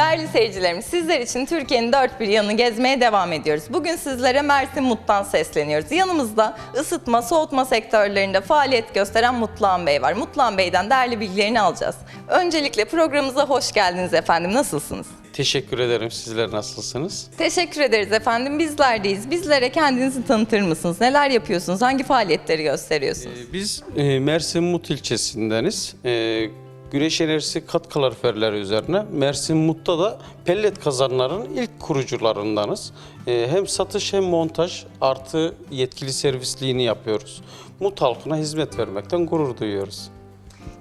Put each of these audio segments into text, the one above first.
Değerli seyircilerimiz, sizler için Türkiye'nin dört bir yanını gezmeye devam ediyoruz. Bugün sizlere Mersin Mut'tan sesleniyoruz. Yanımızda ısıtma, soğutma sektörlerinde faaliyet gösteren Mutluhan Bey var. Mutluhan Bey'den değerli bilgilerini alacağız. Öncelikle programımıza hoş geldiniz efendim. Nasılsınız? Teşekkür ederim. Sizler nasılsınız? Teşekkür ederiz efendim. Bizlerdeyiz. Bizlere kendinizi tanıtır mısınız? Neler yapıyorsunuz? Hangi faaliyetleri gösteriyorsunuz? Ee, Biz e, Mersin Mut ilçesindeniz. E, güneş enerjisi kat kaloriferleri üzerine Mersin Mut'ta da pellet kazanların ilk kurucularındanız. E, hem satış hem montaj artı yetkili servisliğini yapıyoruz. Mut halkına hizmet vermekten gurur duyuyoruz.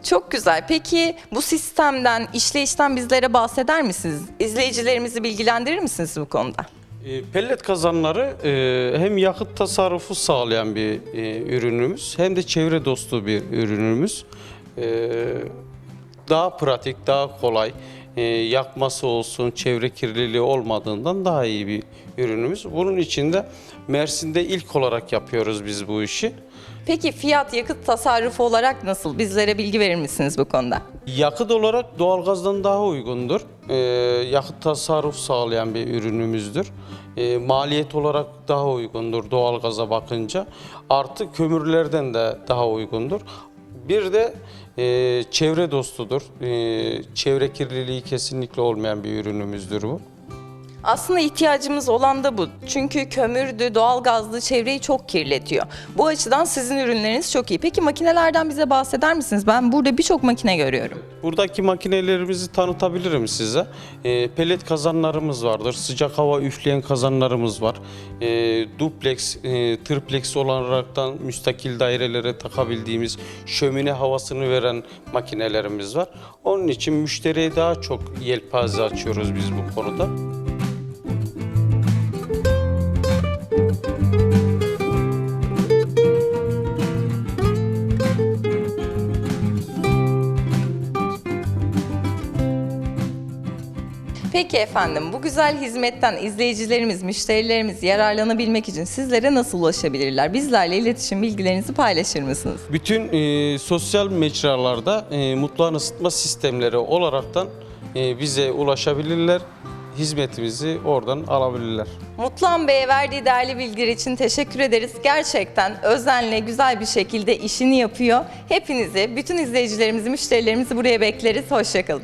Çok güzel. Peki bu sistemden, işleyişten bizlere bahseder misiniz? İzleyicilerimizi bilgilendirir misiniz bu konuda? E, Pellet kazanları e, hem yakıt tasarrufu sağlayan bir e, ürünümüz hem de çevre dostu bir ürünümüz. E, Daha pratik, daha kolay, e, yakması olsun, çevre kirliliği olmadığından daha iyi bir ürünümüz. Bunun için de Mersin'de ilk olarak yapıyoruz biz bu işi. Peki fiyat yakıt tasarrufu olarak nasıl? Bizlere bilgi verir misiniz bu konuda? Yakıt olarak doğalgazdan daha uygundur. Ee, yakıt tasarruf sağlayan bir ürünümüzdür. Ee, maliyet olarak daha uygundur doğalgaza bakınca. Artı kömürlerden de daha uygundur. Bir de e, çevre dostudur. Ee, çevre kirliliği kesinlikle olmayan bir ürünümüzdür bu. Aslında ihtiyacımız olan da bu. Çünkü kömürdü, doğalgazlı çevreyi çok kirletiyor. Bu açıdan sizin ürünleriniz çok iyi. Peki makinelerden bize bahseder misiniz? Ben burada birçok makine görüyorum. Buradaki makinelerimizi tanıtabilirim size. E, pelet kazanlarımız vardır. Sıcak hava üfleyen kazanlarımız var. E, duplex, e, triplex olaraktan müstakil dairelere takabildiğimiz şömine havasını veren makinelerimiz var. Onun için müşteriye daha çok yelpaze açıyoruz biz bu konuda. Peki efendim bu güzel hizmetten izleyicilerimiz, müşterilerimiz yararlanabilmek için sizlere nasıl ulaşabilirler? Bizlerle iletişim bilgilerinizi paylaşır mısınız? Bütün e, sosyal mecralarda e, mutfağın ısıtma sistemleri olaraktan e, bize ulaşabilirler. Hizmetimizi oradan alabilirler. Mutluhan Bey'e verdiği değerli bilgiler için teşekkür ederiz. Gerçekten özenle, güzel bir şekilde işini yapıyor. Hepinizi, bütün izleyicilerimizi, müşterilerimizi buraya bekleriz. Hoşçakalın.